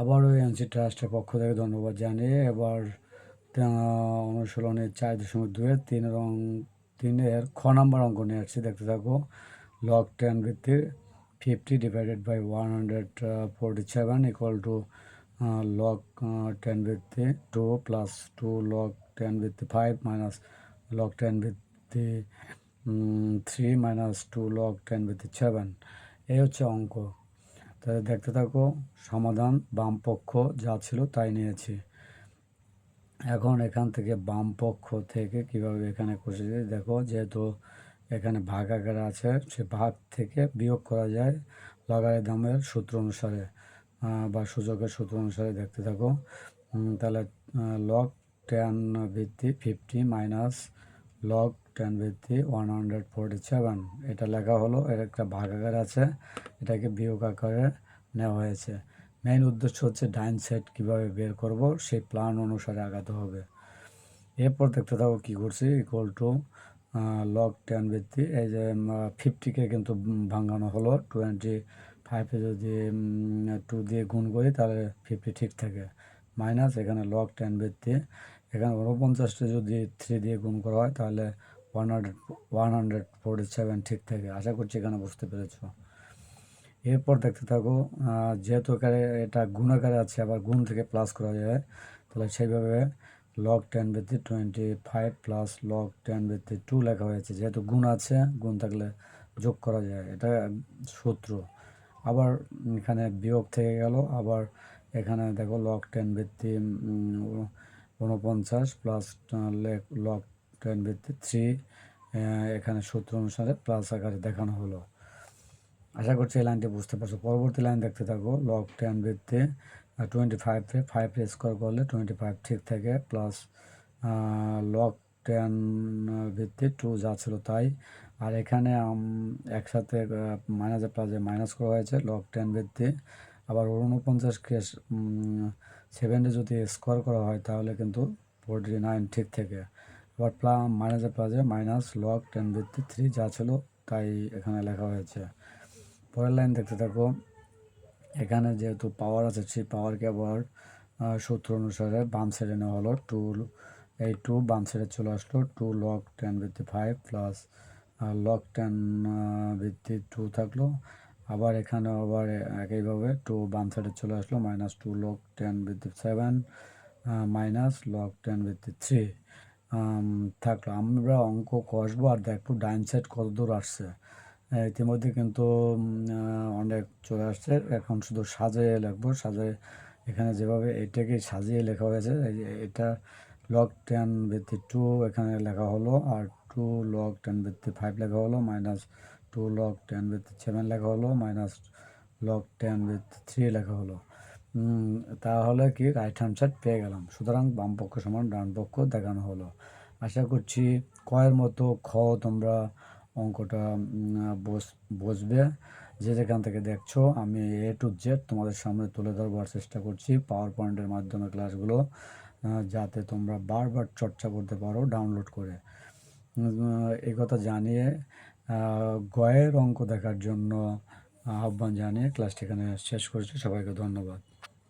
আবারও এনসি ট্রাস্টের পক্ষ থেকে ধন্যবাদ জানিয়ে এবার অনুশীলনের চার দশমিক দুয়ের তিন রং তিনের খ নাম্বার অঙ্ক নিয়ে আসছি। দেখতে থাকো লগ টেন ভিত্তি fifty divided by one hundred forty seven equal to log ten ভিত্তি two plus two log ten ভিত্তি ফাইভ মাইনাস লগ টেন ভিত্তি three minus two log ten ভিত্তি সেভেন এই হচ্ছে অঙ্ক। তাহলে দেখতে থাকো, সমাধান বাম পক্ষ যা ছিল তাই নিয়েছি। এখন এখান থেকে বাম পক্ষ থেকে কীভাবে এখানে কষেছি দেখো যেহেতু এখানে ভাগ আকারে আছে, সে ভাগ থেকে বিয়োগ করা যায় লগারের দামের সূত্র অনুসারে বা সূচকের সূত্র অনুসারে দেখতে থাকো। তাহলে লগ টেন ভিত্তি ফিফটি মাইনাস লগ টেন ভিত্তি ওয়ান হান্ড্রেড ফোরটি সেভেন এটা লেখা হলো, এর একটা ভাগ আকারে আছে, এটাকে বিয়োগ আকারে নেওয়া হয়েছে। মেইন উদ্দেশ্য হচ্ছে ডাইন সাইড কীভাবে বের করব, সেই প্ল্যান অনুসারে আগাতে হবে। এরপর দেখতে থাকো কী করছি ইকুয়াল টু লগ টেন ভিত্তি এই যে ফিফটিকে কিন্তু ভাঙানো হলো টোয়েন্টি ফাইভে যদি টু দিয়ে গুণ করি, তাহলে ফিফটি ঠিক থাকে। মাইনাস এখানে লগ টেন ভিত্তি এখানে উনপঞ্চাশটা যদি থ্রি দিয়ে গুণ করা হয়, তাহলে one hundred one hundred forty seven ঠিক থাকে। আশা করছি এখানে বুঝতে পেরেছ। এরপর দেখতে থাকো যেহেতু এখানে এটা গুণাকারে আছে, আবার গুণ থেকে প্লাস করা যায়, তাহলে সেইভাবে লগ টেন ভিত্তি twenty five plus log ten ভিত্তি টু লেখা হয়েছে। যেহেতু গুণ আছে, গুণ থাকলে যোগ করা যায়, এটা সূত্র। আবার এখানে বিয়োগ থেকে গেল, আবার এখানে দেখো লগ টেন ভিত্তি উনপঞ্চাশ প্লাস লগ টেন ভিত্তি থ্রি এখানে সূত্র অনুসারে প্লাস আকারে দেখানো হলো। আশা করছি এই লাইনটি বুঝতে পারছ। পরবর্তী লাইন দেখতে থাকো। লগ টেন ভিত্তি টোয়েন্টি ফাইভে ফাইভ স্কোয়ার করলে টোয়েন্টি ফাইভ ঠিক থাকে প্লাস লগ টেন ভিত্তি টু যা তাই। আর এখানে একসাথে মাইনাসে প্লাসে মাইনাস করা হয়েছে লগ টেন ভিত্তি আবার উনপঞ্চাশকে সেভেন্টি যদি স্কোয়ার করা হয় তাহলে কিন্তু ফোরটি নাইন ঠিক থাকে। আবার প্লা মাইনাসে প্লাসে মাইনাস লগ টেন ভিত্তি থ্রি যা ছিল তাই এখানে লেখা হয়েছে। পরের লাইন দেখতে থাকো। এখানে যেহেতু পাওয়ার আছে, সেই পাওয়ারকে আবার সূত্র অনুসারে বাম সাইডে নেওয়া হলো। টু এই টু বাম সাইডে চলে আসলো। টু লক টেন ভিত্তি ফাইভ প্লাস লক টেন ভিত্তি টু থাকল। আবার এখানে আবার একইভাবে টু বাম সাইডে চলে আসলো। মাইনাস টু লক টেন ভিত্তি সেভেন মাইনাস লক টেন ভিত্তি থ্রি থাকল। আমরা অঙ্ক কষবো আর দেখব ডাইন সাইড কত দূর আসছে। ইতিমধ্যে কিন্তু অনেক চলে আসছে। এখন শুধু সাজিয়ে লিখব। সাজিয়ে, এখানে যেভাবে এটাকে সাজিয়ে লেখা হয়েছে এটা লগ টেন ভিত্তি টু এখানে লেখা হলো আর টু লগ টেন ভিত্তি ফাইভ লেখা হলো মাইনাস টু লগ টেন ভিত্তি সেভেন লেখা হলো মাইনাস লগ টেন ভিত্তি থ্রি লেখা হলো। তাহলে কি রাইট হ্যান্ড সাইড পেয়ে গেলাম। সুতরাং বাম পক্ষ সমান ডান পক্ষ দেখানো হলো। আশা করছি কয়ের মতো খ তোমরা অঙ্কটা বসবে। যে যেখান থেকে দেখছ, আমি এ টু জেড তোমাদের সামনে তুলে ধরবার চেষ্টা করছি পাওয়ার পয়েন্টের মাধ্যমে ক্লাসগুলো যাতে তোমরা বারবার চর্চা করতে পারো ডাউনলোড করে। এই কথা জানিয়ে গয়ের অঙ্ক দেখার জন্য আহ্বান জানিয়ে ক্লাসটি এখানে শেষ করছি। সবাইকে ধন্যবাদ।